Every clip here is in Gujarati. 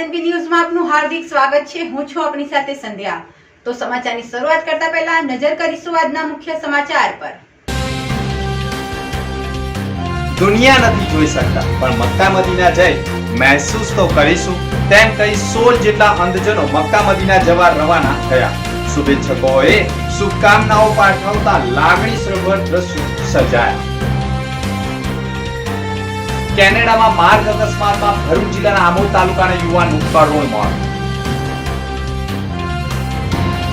એસએનપી ન્યૂઝમાં આપનું હાર્દિક સ્વાગત છે. હું છું આપની સાથે સંધ્યા. તો સમાચારની શરૂઆત કરતા પહેલા નજર કરીશું આજના મુખ્ય સમાચાર પર. દુનિયા નથી જોઈ શકતા, પણ મક્કા મદીના જઈ મહેસૂસ તો કરીશું. તેમ કહી સોળ જેટલા અંધજનો મક્કા મદીના જવા રવાના થયા. શુભેચ્છકોએ શુભકામનાઓ પાઠવતા લાગણી સરોવર દ્રશ્યો સર્જાયા. કેનેડામાં માર્ગ અકસ્માતમાં ભરૂચ જિલ્લાના આમોદ તાલુકાના યુવાનનું કરુણ મોત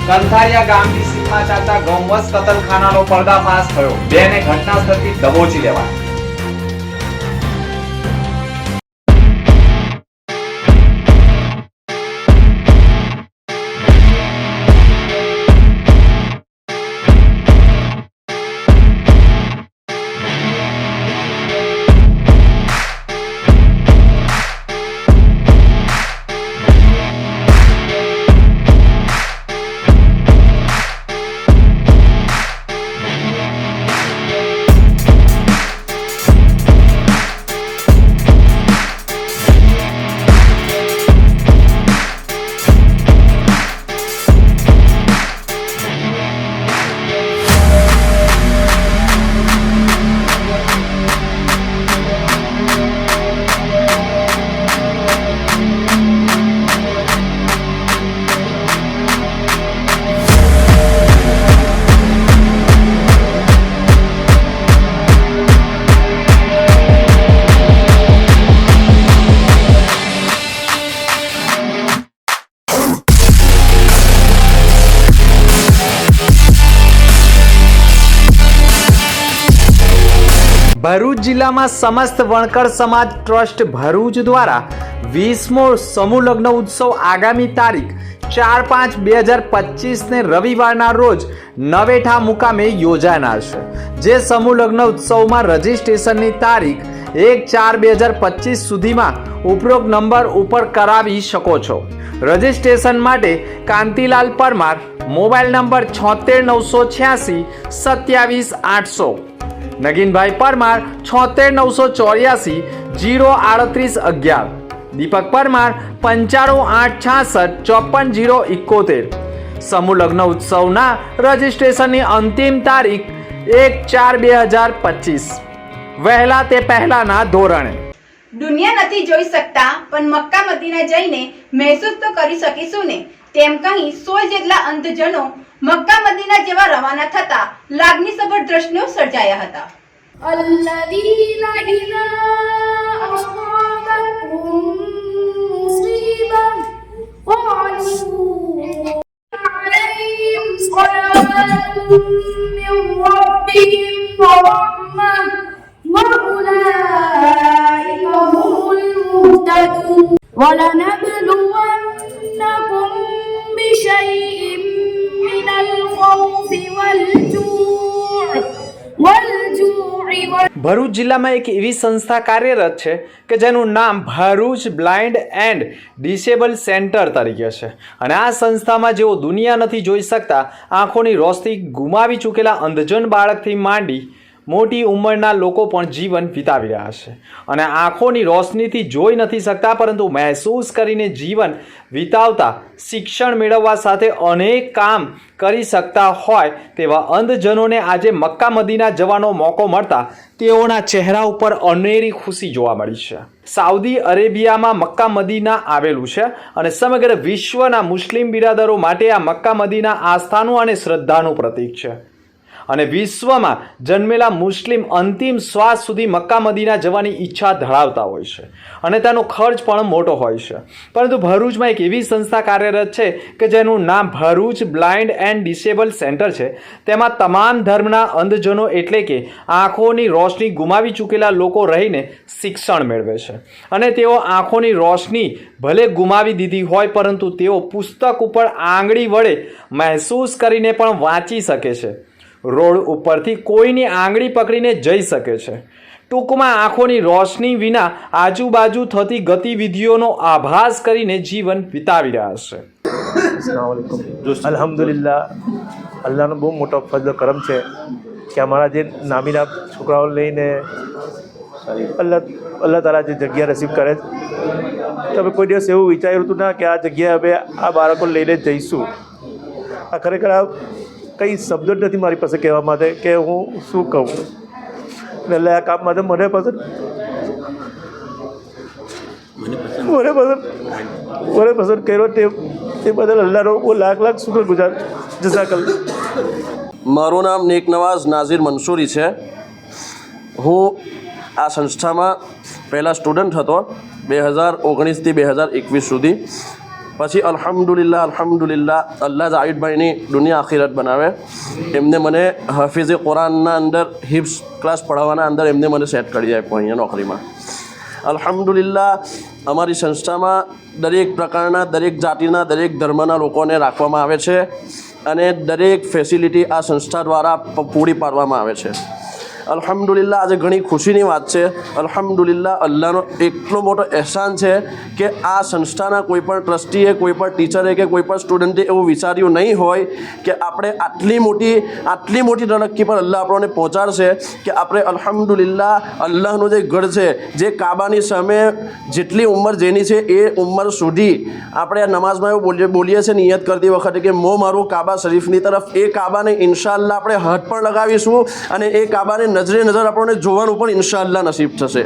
કંથારિયા ગામની સીમમાં ચાલતા ગૌવંશ કતલખાનાનો પર્દાફાશ થયો. બેને ઘટના સ્થળથી દબોચી લેવાયા. ભરૂચ જિલ્લામાં સમસ્ત વણકર સમાજ ટ્રસ્ટ ભરૂચ દ્વારા વીસમો સમૂહ લગ્ન ઉત્સવ આગામી તારીખ ચાર પાંચ બે હજાર પચીસને રવિવારના રોજ નવેઠા મુકામે યોજાનાર છે. જે સમૂહ લગ્ન ઉત્સવમાં રજિસ્ટ્રેશનની તારીખ એક ચાર બે હજાર પચીસ સુધીમાં ઉપરોક્ત નંબર ઉપર કરાવી શકો છો. રજિસ્ટ્રેશન માટે કાંતિલાલ પરમાર, મોબાઈલ નંબર છોતેર નવસો છ્યાસી સત્યાવીસ આઠસો. નગીનભાઈ પરમાર, છોતેર નવસો ચોર્યાસી, જીરો આડત્રીસ અગિયાર. દીપક પરમાર, પંચાણું આઠ છાસઠ ચોપન જીરો ઇકોતેર સમૂહ લગ્ન ઉત્સવના રજિસ્ટ્રેશનની અંતિમ તારીખ એક ચાર બે હજાર પચીસ. વહેલા તે પહેલાના ધોરણે. દુનિયા નથી જોઈ શકતા, પણ મક્કા મદીના જઈને મહેસૂસ તો કરી શકીશું ને. તેમ કહી સોળ જેટલા અંધજનો મક્કા મદીના જેવા રવાના થતા લાગણીસભર દ્રશ્યો સર્જાયા હતા الذين إذا أصابتهم مصيبة قالوا عليهم صلاة من ربهم ورحمة وأولئك هم المهتدون ولنبلونكم ભરૂચ જિલ્લામાં એક એવી સંસ્થા કાર્યરત છે કે જેનું નામ Bharuch blind and disable centre તરીકે છે. અને આ સંસ્થામાં જેઓ દુનિયા નથી જોઈ શકતા, આંખોની રોશની ગુમાવી ચૂકેલા અંધજન બાળકથી માંડી મોટી ઉંમરના લોકો પણ જીવન વિતાવી રહ્યા છે. અને આંખોની રોશનીથી જોઈ નથી શકતા, પરંતુ મહેસૂસ કરીને જીવન વિતાવતા શિક્ષણ મેળવવા સાથે અનેક કામ કરી શકતા હોય તેવા અંધજનોને આજે મક્કા મદીના જવાનો મોકો મળતા તેઓના ચહેરા ઉપર અનેરી ખુશી જોવા મળી છે. સાઉદી અરેબિયામાં મક્કા મદીના આવેલું છે અને સમગ્ર વિશ્વના મુસ્લિમ બિરાદરો માટે આ મક્કા મદીના આસ્થાનું અને શ્રદ્ધાનું પ્રતીક છે. અને વિશ્વમાં જન્મેલા મુસ્લિમ અંતિમ શ્વાસ સુધી મક્કા મદીના જવાની ઈચ્છા ધરાવતા હોય છે. અને તેનો ખર્ચ પણ મોટો હોય છે. પરંતુ ભરૂચમાં એક એવી સંસ્થા કાર્યરત છે કે જેનું નામ Bharuch blind and disable centre છે. તેમાં તમામ ધર્મના અંધજનો એટલે કે આંખોની રોશની ગુમાવી ચૂકેલા લોકો રહીને શિક્ષણ મેળવે છે. અને તેઓ આંખોની રોશની ભલે ગુમાવી દીધી હોય પરંતુ તેઓ પુસ્તક ઉપર આંગળી વડે મહેસૂસ કરીને પણ વાંચી શકે છે. રોડ ઉપરથી કોઈની આંગળી પકડીને જઈ શકે છે. ટૂંકમાં આંખોની રોશની વિના આજુબાજુ થતી ગતિવિધિઓનો આભાસ કરીને જીવન વિતાવી રહ્યા છે. અલહમદુલિલ્લા અલ્લાહનો બહુ મોટો ફજલ કરમ છે કે અમારા જે નામીના છોકરાઓ લઈને અલ્લાહ અલ્લાહ તારા જે જગ્યા નસીબ કરે છે. તમે કોઈ દિવસ એવું વિચાર્યું હતું ના કે આ જગ્યાએ હવે આ બાળકો લઈને જઈશું. આ ખરેખર આ કંઈ શબ્દ જ નથી મારી પાસે કહેવા માટે કે હું શું કહું. એટલે આ કામ માટે મને પસંદ મને પસંદ મને પસંદ કર્યો તે તે બદલ અલ્લાહનો હું લાખ લાખ શુક્ર ગુજાર જઝાકલ. મારું નામ નેક નવાઝ નાઝીર મંસૂરી છે. હું આ સંસ્થામાં પહેલાં સ્ટુડન્ટ હતો બે હજાર ઓગણીસથી બે હજાર એકવીસ સુધી. પછી અલ્હમદુલિલ્લા અલ્હમ્દુલિલ્લાહ, અલ્લાહ જાહિદભાઈની દુનિયા આખિરત બનાવે. એમને મને હાફિઝે કુરાનના અંદર હિપ્સ ક્લાસ પઢાવવાના અંદર એમને મને સેટ કરી આપ્યો અહીંયા નોકરીમાં. અલ્હમદુલિલ્લા અમારી સંસ્થામાં દરેક પ્રકારના, દરેક જાતિના, દરેક ધર્મના લોકોને રાખવામાં આવે છે અને દરેક ફેસિલિટી આ સંસ્થા દ્વારા પૂરી પાડવામાં આવે છે. અલ્હમ્દુલિલ્લાહ, આજે ઘણી ખુશીની વાત છે. અલ્હમ્દુલિલ્લાહ, અલ્લાહનો એટલો મોટો અહેસાન છે કે આ સંસ્થાના કોઈ પણ ટ્રસ્ટીએ, કોઈ પણ ટીચરે કે કોઈ પણ સ્ટુડન્ટે એવું વિચાર્યું નહીં હોય કે આપણે આટલી મોટી આટલી મોટી તરક્કી પર અલ્લાહ આપણને પહોંચાડશે કે આપણે અલ્હમ્દુલિલ્લાહ, અલ્લાહનું જે ઘર છે, જે કાબાની સામે જેટલી ઉંમર જેની છે એ ઉંમર સુધી આપણે આ નમાઝમાં એવું બોલીએ બોલીએ છીએ નિયત કરતી વખતે કે મો મારું કાબા શરીફની તરફ, એ કાબાને ઇન્શાલ્લાહ આપણે હાથ પણ લગાવીશું અને એ કાબાને નજરે નજર આપણને જોવાનું પણ ઇન્શાઅલ્લાહ નસીબ થશે.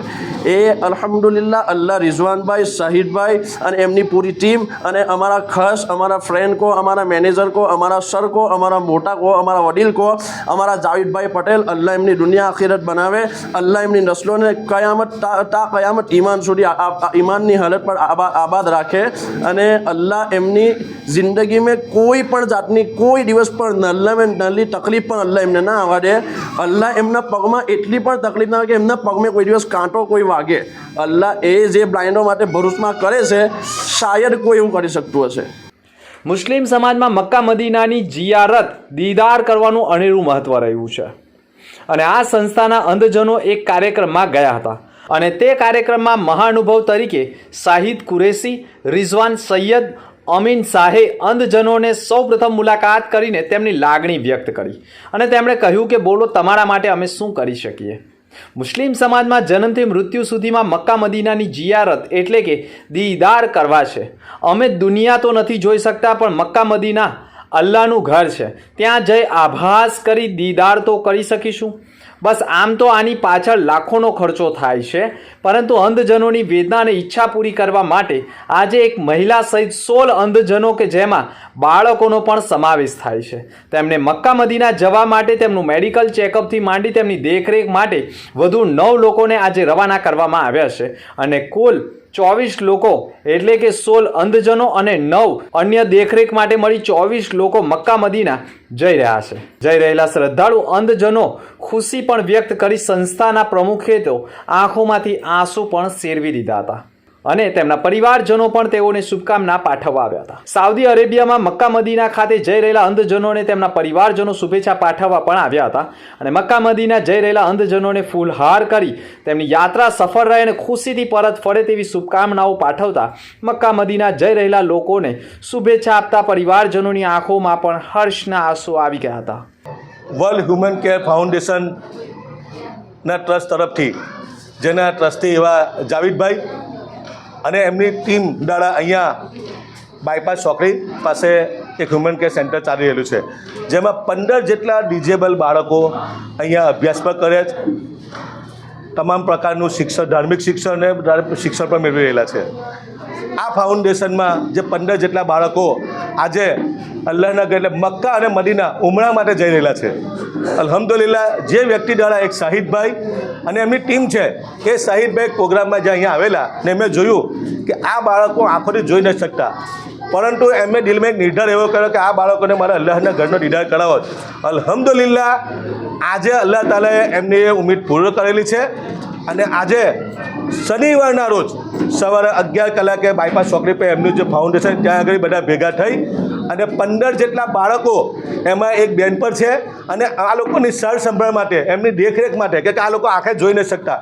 એ અલહમદુલિલ્લા અલ્લાહ રિઝવાનભાઈ શાહિદભાઈ અને એમની પૂરી ટીમ અને અમારા ખાસ, અમારા ફ્રેન્ડ કો અમારા મેનેજર કો અમારા સર કો અમારા મોટા કો અમારા વડીલ કો અમારા જાવીદભાઈ પટેલ, અલ્લાહ એમની દુનિયા આખિરત બનાવે, અલ્લાહ એમની નસ્લોને કયામત તા કયામત ઈમાન સુધી ઈમાનની હાલત પર આબા- આબાદ રાખે અને અલ્લાહ એમની જિંદગીમાં કોઈ પણ જાતની કોઈ દિવસ પણ નલ્લામાં નલ્લી તકલીફ પણ અલ્લાહ એમને ના આવવા દે. અલ્લાહ એમના પગમાં એટલી પણ તકલીફ ના આવે કે એમના પગમાં કોઈ દિવસ કાંટો કોઈ વાગે. અલ્લાહ એ જે બ્લાઇન્ડો માટે ભરૂચમાં કરે છે, શાયદ કોઈ એવું કરી શકતું હશે. મુસ્લિમ સમાજમાં મક્કા મદીનાની જિયારત દીદાર કરવાનું અનેરું મહત્વ રહ્યું છે. અને આ સંસ્થાના અંધજનો એક કાર્યક્રમમાં ગયા હતા. અને તે કાર્યક્રમમાં મહાનુભવ તરીકે શાહિદ કુરેશી, રિઝવાન સૈયદ અમીન શાહે અંધજનોને સૌપ્રથમ મુલાકાત કરીને તેમની લાગણી વ્યક્ત કરી અને તેમણે કહ્યું કે, બોલો, તમારા માટે અમે શું કરી શકીએ? મુસ્લિમ સમાજમાં જન્મથી મૃત્યુ સુધીમાં મક્કા મદીનાની જિયારત એટલે કે દીદાર કરવા છે. અમે દુનિયા તો નથી જોઈ શકતા, પણ મક્કા મદીના અલ્લાહનું ઘર છે. ત્યાં જઈ આભાસ કરી, દીદાર તો કરી શકીશું. બસ આમ તો આની પાછળ લાખોનો ખર્ચો થાય છે, પરંતુ અંધજનોની વેદના અને ઈચ્છા પૂરી કરવા માટે આજે એક મહિલા સહિત સોળ અંધજનો કે જેમાં બાળકોનો પણ સમાવેશ થાય છે. તેમને મક્કા મદીના જવા માટે તેમનું મેડિકલ ચેકઅપથી માંડી તેમની દેખરેખ માટે વધુ નવ લોકોને આજે રવાના કરવામાં આવ્યા છે અને કુલ ચોવીસ લોકો, એટલે કે સોળ અંધજનો અને નવ અન્ય દેખરેખ માટે મળી ચોવીસ લોકો મક્કા મદીના જઈ રહ્યા છે. જઈ રહેલા શ્રદ્ધાળુ અંધજનો ખુશી પણ વ્યક્ત કરી સંસ્થાના પ્રમુખે તો આંખોમાંથી આંસુ પણ શેરવી દીધા હતા. અને તેમના પરિવારજનો પણ તેઓને શુભકામના પાઠવવા આવ્યા હતા. સાઉદી અરેબિયામાં મક્કા મદીના ખાતે જઈ રહેલા અંધજનોને તેમના પરિવારજનો શુભેચ્છા પાઠવવા પણ આવ્યા હતા અને મક્કા મદીના જઈ રહેલા અંધજનોને ફૂલહાર કરી તેમની યાત્રા સફળ રહે અને ખુશીથી પરત ફરે તેવી શુભકામનાઓ પાઠવતા મક્કા મદીના જઈ રહેલા લોકોને શુભેચ્છા આપતા પરિવારજનોની આંખોમાં પણ હર્ષના આંસુ આવી ગયા હતા. વર્લ્ડ હ્યુમન કેર ફાઉન્ડેશનના ટ્રસ્ટ તરફથી, જેના ટ્રસ્ટી એવા જાવીદભાઈ અને એમની ટીમ દ્વારા અહીંયા બાયપાસ ચોકડી પાસે એક હ્યુમન કેર સેન્ટર ચાલી રહેલું છે. જેમાં પંદર જેટલા ડિજેબલ બાળકો અહીંયા અભ્યાસ પણ કરે છે. તમામ પ્રકારનું શિક્ષણ, ધાર્મિક શિક્ષણ શિક્ષણ પણ મેળવી રહેલા છે. આ ફાઉન્ડેશનમાં જે પંદર જેટલા બાળકો આજે અલ્લાહનગર એટલે મક્કા અને મદીના ઉમરા માટે જઈ રહેલા છે. અલહમદુલિલ્લા જે વ્યક્તિ દ્વારા એક શાહિદભાઈ અને એમની ટીમ છે, એ શાહિદભાઈ પ્રોગ્રામમાં જે અહીંયા આવેલા ને મેં જોયું કે આ બાળકો આંખોથી જોઈ ન શકતા. પરંતુ એમને દિલમાં એક નિર્ધાર એવો કર્યો કે આ બાળકોને મારા અલ્લાહના ઘરનો દીદાર કરાવો. અલહમદુલિલ્લા આજે અલ્લાહ તાલાએ એમની એ ઉમેદ પૂર્ણ કરેલી છે અને આજે શનિવારના રોજ સવારે અગિયાર કલાકે બાયપાસ ચોકડી પર એમનું જે ફાઉન્ડેશન ત્યાં આગળ બધા ભેગા થઈ અને પંદર જેટલા બાળકો એમાં એક બેન પર છે અને આ લોકોની સર સંભાળ માટે, એમની દેખરેખ માટે કે આ લોકો આંખે જોઈ ન શકતા.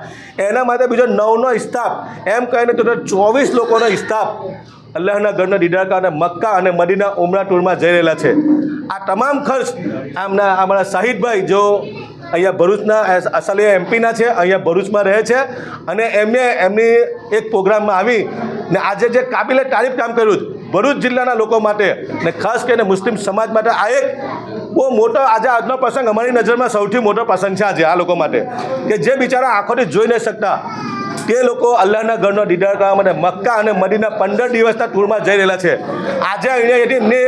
એના માટે બીજો નવનો સ્ટાફ એમ કહીને તો ચોવીસ લોકોનો સ્ટાફ અલ્લાહના ઘરના અને મક્કા અને મદીના ઉમરા ટૂરમાં જઈ રહેલા છે. આ તમામ ખર્ચ આમના અમારા શાહિદભાઈ જો અહીંયા ભરૂચના અસલિયા એમપીના છે, અહીંયા ભરૂચમાં રહે છે અને એમને એમની એક પ્રોગ્રામમાં આવી ને આજે જે કાબિલે તારીફ કામ કર્યું ભરૂચ જિલ્લાના લોકો માટે ને ખાસ કરીને મુસ્લિમ સમાજ માટે આ એક બહુ મોટો આજે આજનો પ્રસંગ અમારી નજરમાં સૌથી મોટો પ્રસંગ છે આજે આ લોકો માટે કે જે બિચારા આંખોથી જોઈ નહીં શકતા. તે લોકો અલ્લાહના ઘરનો દીદાર કરવા માટે મક્કા અને મદીના પંદર દિવસના ટૂરમાં જઈ રહેલા છે. આજે અહીંયા એમની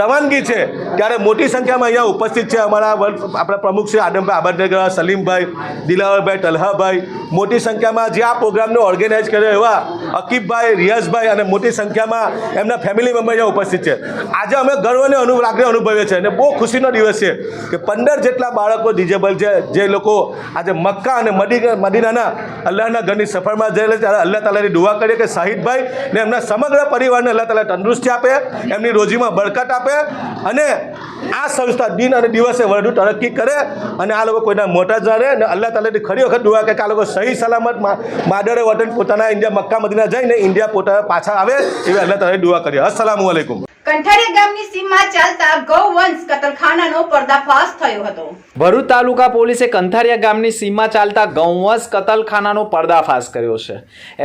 રવાનગી છે. ત્યારે મોટી સંખ્યામાં અહીંયા ઉપસ્થિત છે અમારા આપણા પ્રમુખ શ્રી આદમભાઈ આબાદનગર સલીમભાઈ, દિલાવરભાઈ, તલહાભાઈ. મોટી સંખ્યામાં જે આ પ્રોગ્રામને ઓર્ગેનાઇઝ કર્યો એવા અકીબભાઈ, રિયાઝભાઈ અને મોટી સંખ્યામાં એમના ફેમિલી મેમ્બર અહીંયા ઉપસ્થિત છે. આજે અમે ગર્વને અનુ લાગણી અનુભવીએ છીએ અને બહુ ખુશીનો દિવસ છે કે પંદર જેટલા બાળકો ડિજેબલ છે, જે લોકો આજે મક્કા અને મદી મદીનાના અલ્લાહના ઘરની સફરમાં જયેલા ત્યારે અલ્લાહ તાલાની દુઆ કરીએ કે શાહિદભાઈ ને એમના સમગ્ર પરિવારને અલ્લાહ તાલા તંદુરસ્તી આપે, એમની રોજીમાં બળકટ આપે અને આ સંસ્થા દિન અને દિવસે વધુ તરક્કી કરે અને આ લોકો કોઈના મોટા જ રહે. અને અલ્લાહ તાલાની ખરી વખત દુઆ કે આ લોકો સહી સલામત માદરે વતન પોતાના ઇન્ડિયા મક્કા મદીના જઈને ઇન્ડિયા પોતાના પાછા આવે એવી અલ્લાહ તાલાની દુઆ કરીએ. અસલામ વાલેકુમ કંઠારિયા તાલુકા પોલીસે કંઠારિયા ગામની સીમમાં ચાલતા ગૌવંશ કતલખાનાનો પર્દાફાશ કર્યો છે.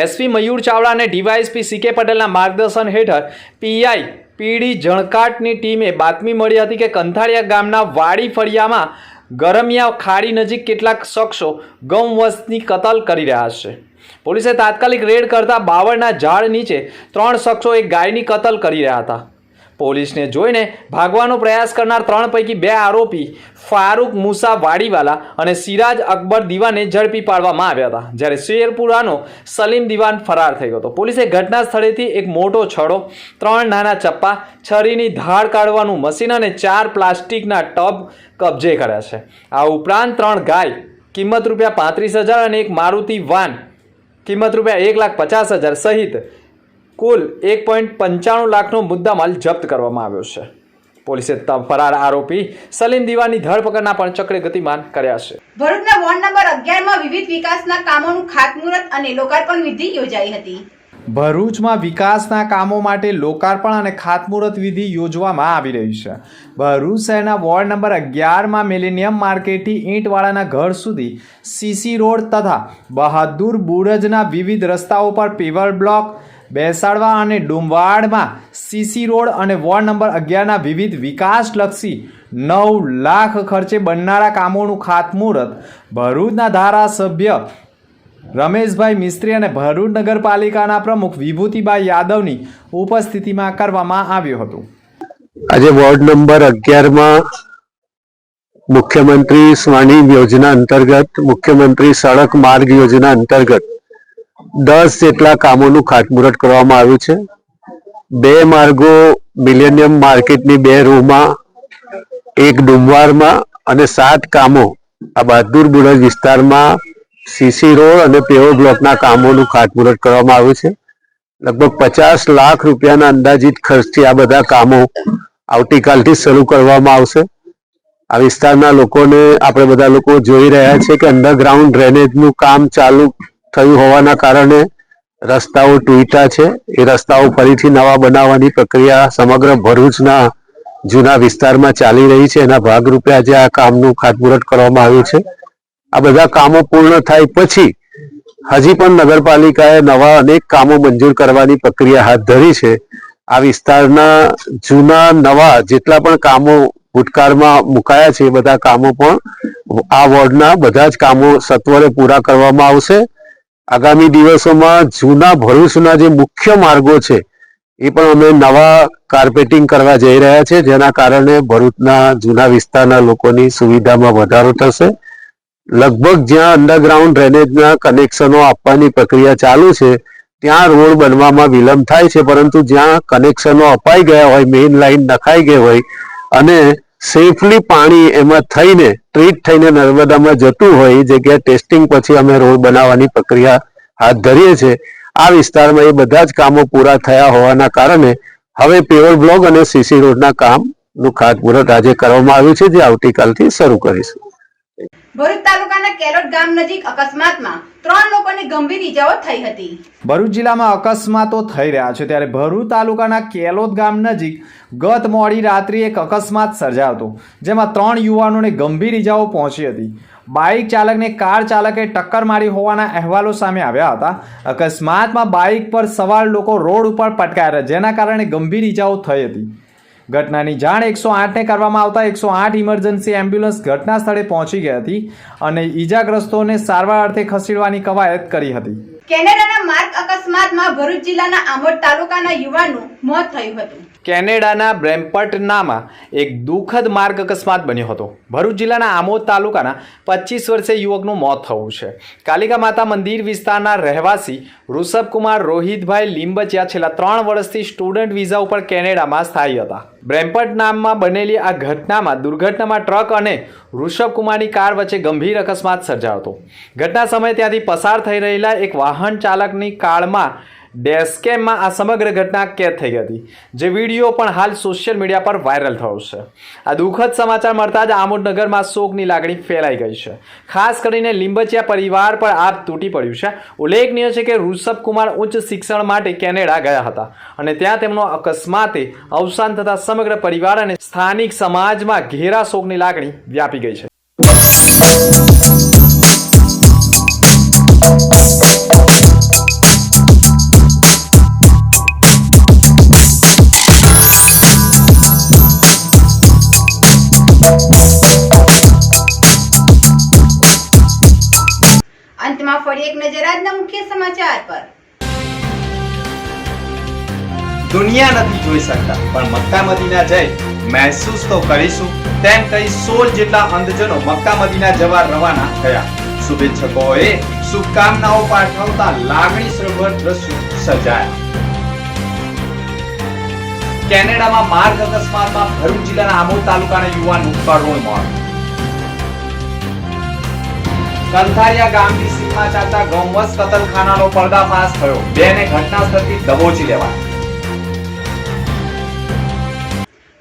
એસપી મયુર ચાવડા અને ડીવાયએસપી સીકે પટેલના માર્ગદર્શન હેઠળ પીઆઈ પીડી જણકાટની ટીમે બાતમી મળી હતી કે કંથારિયા ગામના વાડી ફળિયામાં ગરમિયા ખાડી નજીક કેટલાક શખ્સો ગૌવંશની કતલ કરી રહ્યા છે. પોલીસે તાત્કાલિક રેડ કરતા બાવળના ઝાડ નીચે ત્રણ શખ્સો એક ગાયની કતલ કરી રહ્યા હતા. પોલીસને જોઈને ભાગવાનો પ્રયાસ કરનાર ત્રણ પૈકી બે આરોપી ફારૂક મુસા વાડીવાલા અને સિરાજ અકબર દીવાને ઝડપી પાડવામાં આવ્યા હતા. જ્યારે શેરપુરાનો સલીમ દીવાન ફરાર થઈ ગયો હતો. પોલીસે ઘટના સ્થળેથી એક મોટો છડો, ત્રણ નાના ચપ્પા, છરીની ધાર કાઢવાનું મશીન અને ચાર પ્લાસ્ટિકના ટબ કબજે કર્યા છે. આ ઉપરાંત ત્રણ ગાય, કિંમત રૂપિયા પાંત્રીસ હજાર અને એક મારુતિ વાન, કિંમત રૂપિયા એક લાખ પચાસ હજાર સહિત કુલ એક પોઈન્ટ પંચાણું લાખનો મુદ્દામાલ જપ્ત કરવામાં આવ્યો છે. પોલીસે ફરાર આરોપી સલીમ દીવાની ધરપકડના પણ ચક્રે ગતિમાન કર્યા છે. ભરૂચના વોર્ડ નંબર અગિયારમાં વિવિધ વિકાસના કામોનું ખાતમુહૂર્ત અને લોકાર્પણ વિધિ યોજાઈ હતી. ભરૂચમાં વિકાસના કામો માટે લોકાર્પણ અને ખાતમુહૂર્ત વિધિ યોજવામાં આવી રહી છે. ભરૂચ શહેરના વોર્ડ નંબર અગિયારમાં મિલેનિયમ માર્કેટથી ઈંટવાળાના ઘર સુધી સીસી રોડ તથા બહાદુર બુરજના વિવિધ રસ્તાઓ પર પેવર બ્લોક બેસાડવા અને ડુંબાડમાં સીસી રોડ અને વોર્ડ નંબર અગિયારના વિવિધ વિકાસલક્ષી નવ લાખ ખર્ચે બનનારા કામોનું ખાતમુહૂર્ત ભરૂચના ધારાસભ્ય રમેશભાઈ મિસ્ત્રી અને ભરૂચ નગરપાલિકાના પ્રમુખ વિભૂતિભાઈ યાદવની ઉપસ્થિતિમાં કરવામાં આવ્યું હતું. આજે વોર્ડ નંબર અગિયારમાં મુખ્યમંત્રી સ્વાણી યોજના અંતર્ગત મુખ્યમંત્રી સડક માર્ગ યોજના અંતર્ગત દસ જેટલા કામોનું ખાતમુહૂર્ત કરવામાં આવ્યું છે. બે માર્ગો મિલેનિયમ માર્કેટની બે રૂમાં, એક ડુમવારમાં અને સાત કામો આ બહાદુર બુરજ વિસ્તારમાં સીસી રોડ અને પેવો બ્લોકના કામોનું ખાતમુહૂર્ત કરવામાં આવ્યું છે. લગભગ પચાસ લાખ રૂપિયાના અંદાજિત ખર્ચથી આ બધા કામો આવતીકાલથી શરૂ કરવામાં આવશે. આ વિસ્તારના લોકોને આપણે બધા લોકો જોઈ રહ્યા છે કે અંડરગ્રાઉન્ડ ડ્રેનેજનું કામ ચાલુ થયું હોવાના કારણે રસ્તાઓ તૂટ્યા છે. એ રસ્તાઓ ફરીથી નવા બનાવવાની પ્રક્રિયા સમગ્ર ભરૂચના જૂના વિસ્તારમાં ચાલી રહી છે. એના ભાગરૂપે આજે આ કામનું ખાતમુહૂર્ત કરવામાં આવ્યું છે. આ બધા કામો પૂર્ણ થાય પછી હજી પણ નગરપાલિકાએ નવા અનેક કામો મંજૂર કરવાની પ્રક્રિયા હાથ ધરી છે. આ વિસ્તારના જૂના નવા જેટલા પણ કામો ભૂતકાળમાં મુકાયા છે એ બધા કામો પણ આ વોર્ડના બધા જ કામો સત્વરે પૂરા કરવામાં આવશે. આગામી દિવસોમાં જૂના ભરૂચના જે મુખ્ય માર્ગો છે, એ પણ અમે નવા કાર્પેટિંગ કરવા જઈ રહ્યા છે, જેના કારણે ભરૂચના જૂના વિસ્તારના લોકોની સુવિધામાં વધારો થશે. લગભગ જ્યાં અંડરગ્રાઉન્ડ ડ્રેનેજના કનેક્શનો આપવાની પ્રક્રિયા ચાલુ છે, ત્યાં રોડ બનવામાં વિલંબ થાય છે, પરંતુ જ્યાં કનેક્શનો અપાઈ ગયા હોય મેઇન લાઈન નખાઈ ગઈ હોય, અને સેફલી પાણી એમાં થઈને ટ્રીટ થઈને નર્મદામાં જતું હોય, એ જગ્યાએ ટેસ્ટિંગ પછી અમે રોડ બનાવવાની પ્રક્રિયા હાથ ધરીએ છીએ. આ વિસ્તારમાં એ બધા જ કામો પૂરા થયા હોવાના કારણે હવે પેવર બ્લોક અને સીસી રોડના કામનું ખાતમુહૂર્ત આજે કરવામાં આવ્યું છે, જે આવતીકાલથી શરૂ કરીશું. ભરૂચ તાલુકાના કેલોટ ગામ નજીક અકસ્માતમાં ત્રણ લોકોને ગંભીર ઈજાઓ થઈ હતી. ભરૂચ જિલ્લામાં અકસ્માતો થઈ રહ્યા છે ત્યારે ભરૂચ તાલુકાના કેલોદ ગામ નજીક ગત મોડી રાત્રે એક અકસ્માત સર્જાયો જેમાં ત્રણ યુવાનોને ગંભીર ઈજાઓ પહોંચી હતી. બાઇક ચાલકને કાર ચાલકે ટક્કર મારી હોવાના અહેવાલો સામે આવ્યા હતા. અકસ્માતમાં બાઇક પર સવાર લોકો રોડ ઉપર પટકાયા જેના કારણે ગંભીર ઈજાઓ થઈ હતી. ઘટનાની જાણ એકસો આઠને કરવામાં આવતા એકસો આઠ ઇમરજન્સી એમ્બ્યુલન્સ ઘટના સ્થળે પહોંચી ગઈ હતી અને ઈજાગ્રસ્તોને સારવાર અર્થે ખસેડવાની કવાયત કરી હતી. કેનેડાના માર્ગ અકસ્માતમાં ભરૂચ જિલ્લાના આમોદ તાલુકાના યુવાનનું મોત થયું હતું. કેનેડાના બ્રેમ્પટનામાં એક દુઃખદ માર્ગ અકસ્માત બન્યો હતો. ભરૂચ જિલ્લાના આમોદ તાલુકાના પચીસ વર્ષે યુવકનું મોત થયું છે. કાલિકા માતા મંદિર વિસ્તારના રહેવાસી ઋષભકુમાર રોહિતભાઈ લીંબચિયા છેલ્લા ત્રણ વર્ષથી સ્ટુડન્ટ વિઝા ઉપર કેનેડામાં સ્થાયી હતા. બ્રેમ્પટ નામમાં બનેલી આ ઘટનામાં દુર્ઘટનામાં ટ્રક અને ઋષભકુમારની કાર વચ્ચે ગંભીર અકસ્માત સર્જાયો હતો. ઘટના સમયે ત્યાંથી પસાર થઈ રહેલા એક વાહન ચાલકની કારમાં ડેસ્કેમમાં આ સમગ્ર ઘટના કેદ થઈ હતી, જે વીડિયો પણ હાલ સોશિયલ મીડિયા પર વાયરલ થયો છે. આ દુઃખદ સમાચાર મળતા જ આમોદનગરમાં શોકની લાગણી ફેલાઈ ગઈ છે. ખાસ કરીને લીંબચિયા પરિવાર પર આપ તૂટી પડ્યું છે. ઉલ્લેખનીય છે કે ઋષભ કુમાર ઉચ્ચ શિક્ષણ માટે કેનેડા ગયા હતા અને ત્યાં તેમનો અકસ્માતે અવસાન થતા સમગ્ર પરિવાર અને સ્થાનિક સમાજમાં ઘેરા શોકની લાગણી વ્યાપી ગઈ છે. પર. દુનિયા નથી જોઈ શકતા, પણ મક્કા મદીના જઈ મહેસૂસ તો કરીશું. તેમ કહી સોળ જેટલા અંધજનો મક્કા મદીના જવા રવાના થયા. શુભેચ્છકોએ શુભકામનાઓ પાઠવતા લાગણી સરોવર દ્રશ્યો સજાયા કેનેડામાં માર્ગ અકસ્માતમાં ભરૂચ જિલ્લાના આમોદ તાલુકાના યુવાનનું કરુણ મોત કંથારિયા ગામની સીમમાં ચાલતા ગૌવંશ કતલખાનાનો પર્દાફાશ થયો. બેને ઘટના સ્થળથી દબોચી લેવાય.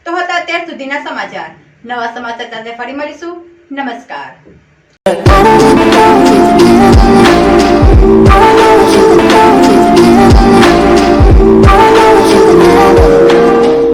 તો હતા અત્યાર સુધીના સમાચાર. નવા સમાચાર સાથે ફરી મળીશું. નમસ્કાર.